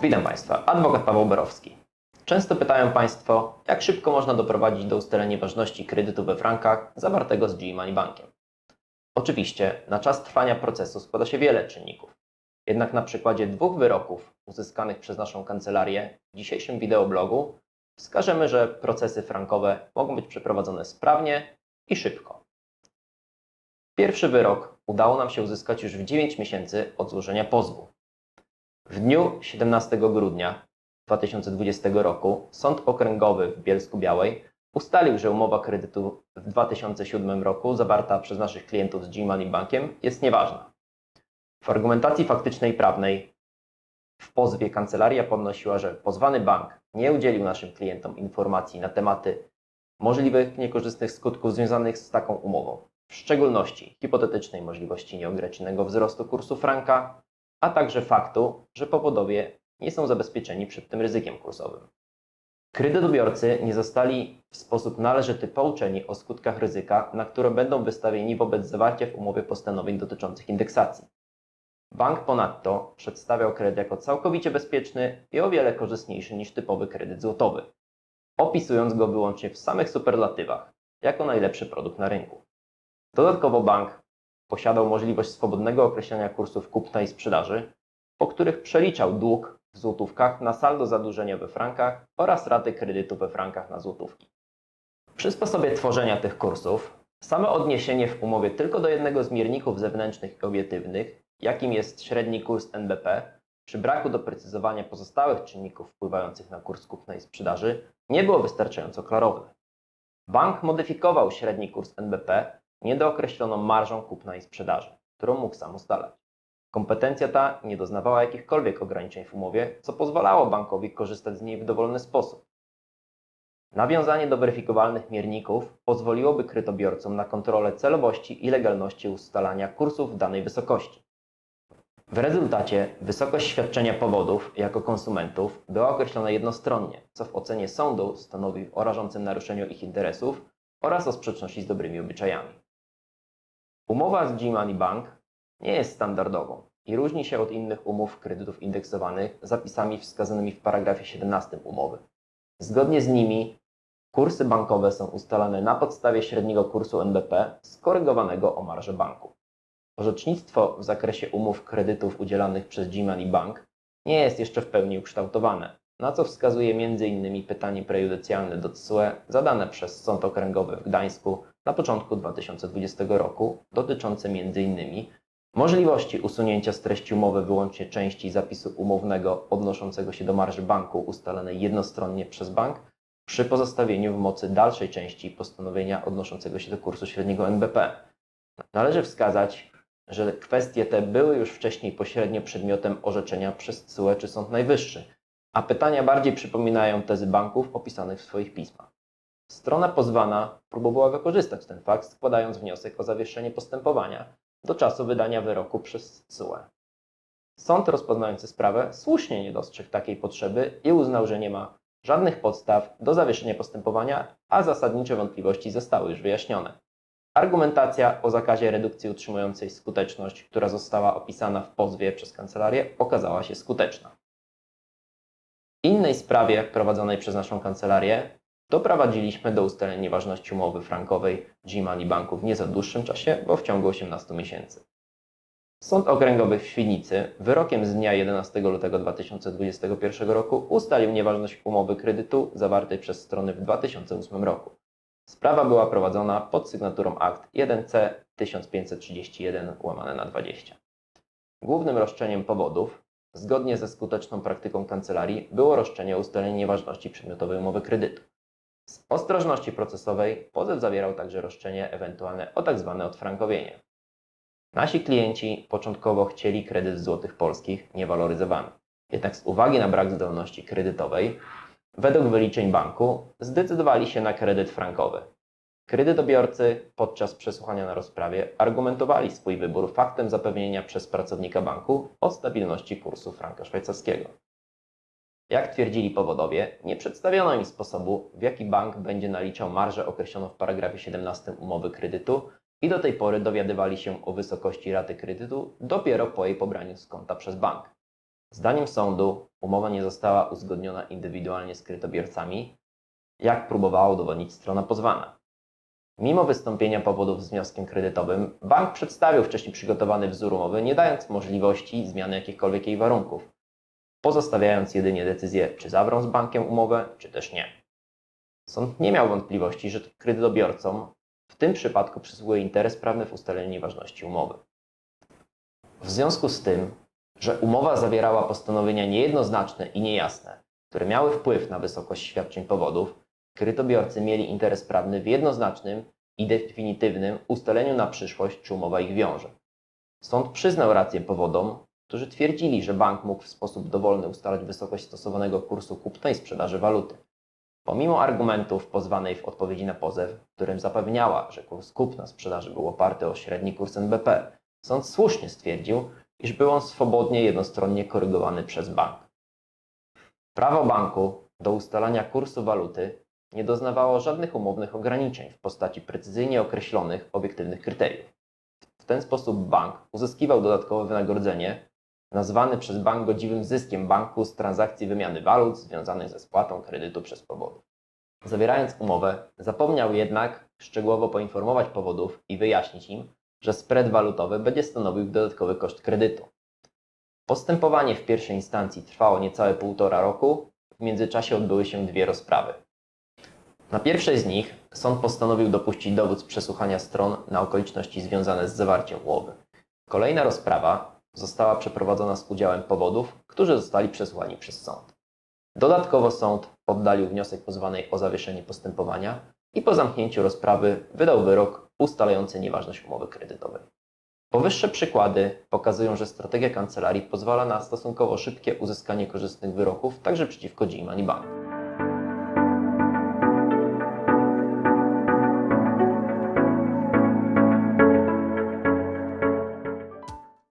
Witam Państwa, adwokat Paweł Borowski. Często pytają Państwo, jak szybko można doprowadzić do ustalenia ważności kredytu we frankach zawartego z G-Money Bankiem. Oczywiście na czas trwania procesu składa się wiele czynników. Jednak na przykładzie dwóch wyroków uzyskanych przez naszą kancelarię w dzisiejszym wideoblogu wskażemy, że procesy frankowe mogą być przeprowadzone sprawnie i szybko. Pierwszy wyrok udało nam się uzyskać już w 9 miesięcy od złożenia pozwu. W dniu 17 grudnia 2020 roku Sąd Okręgowy w Bielsku Białej ustalił, że umowa kredytu w 2007 roku zawarta przez naszych klientów z G-Money Bankiem jest nieważna. W argumentacji faktycznej prawnej w pozwie kancelaria podnosiła, że pozwany bank nie udzielił naszym klientom informacji na tematy możliwych niekorzystnych skutków związanych z taką umową, w szczególności hipotetycznej możliwości nieograniczonego wzrostu kursu franka, a także faktu, że powodowie nie są zabezpieczeni przed tym ryzykiem kursowym. Kredytobiorcy nie zostali w sposób należyty pouczeni o skutkach ryzyka, na które będą wystawieni wobec zawarcia w umowie postanowień dotyczących indeksacji. Bank ponadto przedstawiał kredyt jako całkowicie bezpieczny i o wiele korzystniejszy niż typowy kredyt złotowy, opisując go wyłącznie w samych superlatywach, jako najlepszy produkt na rynku. Dodatkowo bank posiadał możliwość swobodnego określenia kursów kupna i sprzedaży, po których przeliczał dług w złotówkach na saldo zadłużenia we frankach oraz raty kredytu we frankach na złotówki. Przy sposobie tworzenia tych kursów, same odniesienie w umowie tylko do jednego z mierników zewnętrznych i obiektywnych, jakim jest średni kurs NBP, przy braku doprecyzowania pozostałych czynników wpływających na kurs kupna i sprzedaży, nie było wystarczająco klarowne. Bank modyfikował średni kurs NBP niedookreśloną marżą kupna i sprzedaży, którą mógł sam ustalać. Kompetencja ta nie doznawała jakichkolwiek ograniczeń w umowie, co pozwalało bankowi korzystać z niej w dowolny sposób. Nawiązanie do weryfikowalnych mierników pozwoliłoby kredytobiorcom na kontrolę celowości i legalności ustalania kursów danej wysokości. W rezultacie wysokość świadczenia powodów jako konsumentów była określona jednostronnie, co w ocenie sądu stanowi o rażącym naruszeniu ich interesów oraz o sprzeczności z dobrymi obyczajami. Umowa z G-Money Bank nie jest standardową i różni się od innych umów kredytów indeksowanych zapisami wskazanymi w paragrafie 17 umowy. Zgodnie z nimi kursy bankowe są ustalane na podstawie średniego kursu NBP skorygowanego o marżę banku. Orzecznictwo w zakresie umów kredytów udzielanych przez G-Money Bank nie jest jeszcze w pełni ukształtowane, na co wskazuje m.in. pytanie prejudycjalne do TSUE zadane przez Sąd Okręgowy w Gdańsku na początku 2020 roku, dotyczące m.in. możliwości usunięcia z treści umowy wyłącznie części zapisu umownego odnoszącego się do marży banku ustalonej jednostronnie przez bank przy pozostawieniu w mocy dalszej części postanowienia odnoszącego się do kursu średniego NBP. Należy wskazać, że kwestie te były już wcześniej pośrednio przedmiotem orzeczenia przez TSUE czy Sąd Najwyższy, a pytania bardziej przypominają tezy banków opisanych w swoich pismach. Strona pozwana próbowała wykorzystać ten fakt, składając wniosek o zawieszenie postępowania do czasu wydania wyroku przez TSUE. Sąd rozpoznający sprawę słusznie nie dostrzegł takiej potrzeby i uznał, że nie ma żadnych podstaw do zawieszenia postępowania, a zasadnicze wątpliwości zostały już wyjaśnione. Argumentacja o zakazie redukcji utrzymującej skuteczność, która została opisana w pozwie przez kancelarię, okazała się skuteczna. W innej sprawie prowadzonej przez naszą kancelarię doprowadziliśmy do ustalenia nieważności umowy frankowej G-Money Banku w nieco dłuższym czasie, bo w ciągu 18 miesięcy. Sąd Okręgowy w Świdnicy wyrokiem z dnia 11 lutego 2021 roku ustalił nieważność umowy kredytu zawartej przez strony w 2008 roku. Sprawa była prowadzona pod sygnaturą akt 1C 1531 łamane na 20. Głównym roszczeniem powodów, zgodnie ze skuteczną praktyką kancelarii, było roszczenie o ustalenie nieważności przedmiotowej umowy kredytu. Z ostrożności procesowej pozew zawierał także roszczenie ewentualne o tzw. odfrankowienie. Nasi klienci początkowo chcieli kredyt w złotych polskich niewaloryzowany. Jednak z uwagi na brak zdolności kredytowej, według wyliczeń banku zdecydowali się na kredyt frankowy. Kredytobiorcy podczas przesłuchania na rozprawie argumentowali swój wybór faktem zapewnienia przez pracownika banku o stabilności kursu franka szwajcarskiego. Jak twierdzili powodowie, nie przedstawiono im sposobu, w jaki bank będzie naliczał marżę określoną w paragrafie 17 umowy kredytu i do tej pory dowiadywali się o wysokości raty kredytu dopiero po jej pobraniu z konta przez bank. Zdaniem sądu umowa nie została uzgodniona indywidualnie z kredytobiorcami, jak próbowała udowodnić strona pozwana. Mimo wystąpienia powodów z wnioskiem kredytowym, bank przedstawił wcześniej przygotowany wzór umowy, nie dając możliwości zmiany jakichkolwiek jej warunków, pozostawiając jedynie decyzję, czy zawrą z bankiem umowę, czy też nie. Sąd nie miał wątpliwości, że kredytobiorcom w tym przypadku przysługuje interes prawny w ustaleniu nieważności umowy. W związku z tym, że umowa zawierała postanowienia niejednoznaczne i niejasne, które miały wpływ na wysokość świadczeń powodów, kredytobiorcy mieli interes prawny w jednoznacznym i definitywnym ustaleniu na przyszłość, czy umowa ich wiąże. Sąd przyznał rację powodom, którzy twierdzili, że bank mógł w sposób dowolny ustalać wysokość stosowanego kursu kupna i sprzedaży waluty. Pomimo argumentów pozwanej w odpowiedzi na pozew, w którym zapewniała, że kurs kupna sprzedaży był oparty o średni kurs NBP, sąd słusznie stwierdził, iż był on swobodnie jednostronnie korygowany przez bank. Prawo banku do ustalania kursu waluty nie doznawało żadnych umownych ograniczeń w postaci precyzyjnie określonych obiektywnych kryteriów. W ten sposób bank uzyskiwał dodatkowe wynagrodzenie, nazwany przez bank godziwym zyskiem banku z transakcji wymiany walut związanych ze spłatą kredytu przez powodów. Zawierając umowę, zapomniał jednak szczegółowo poinformować powodów i wyjaśnić im, że spread walutowy będzie stanowił dodatkowy koszt kredytu. Postępowanie w pierwszej instancji trwało niecałe półtora roku, w międzyczasie odbyły się dwie rozprawy. Na pierwszej z nich sąd postanowił dopuścić dowód z przesłuchania stron na okoliczności związane z zawarciem umowy. Kolejna rozprawa została przeprowadzona z udziałem powodów, którzy zostali przesłuchani przez sąd. Dodatkowo sąd oddalił wniosek pozwanej o zawieszenie postępowania i po zamknięciu rozprawy wydał wyrok ustalający nieważność umowy kredytowej. Powyższe przykłady pokazują, że strategia kancelarii pozwala na stosunkowo szybkie uzyskanie korzystnych wyroków także przeciwko G-Money Bank.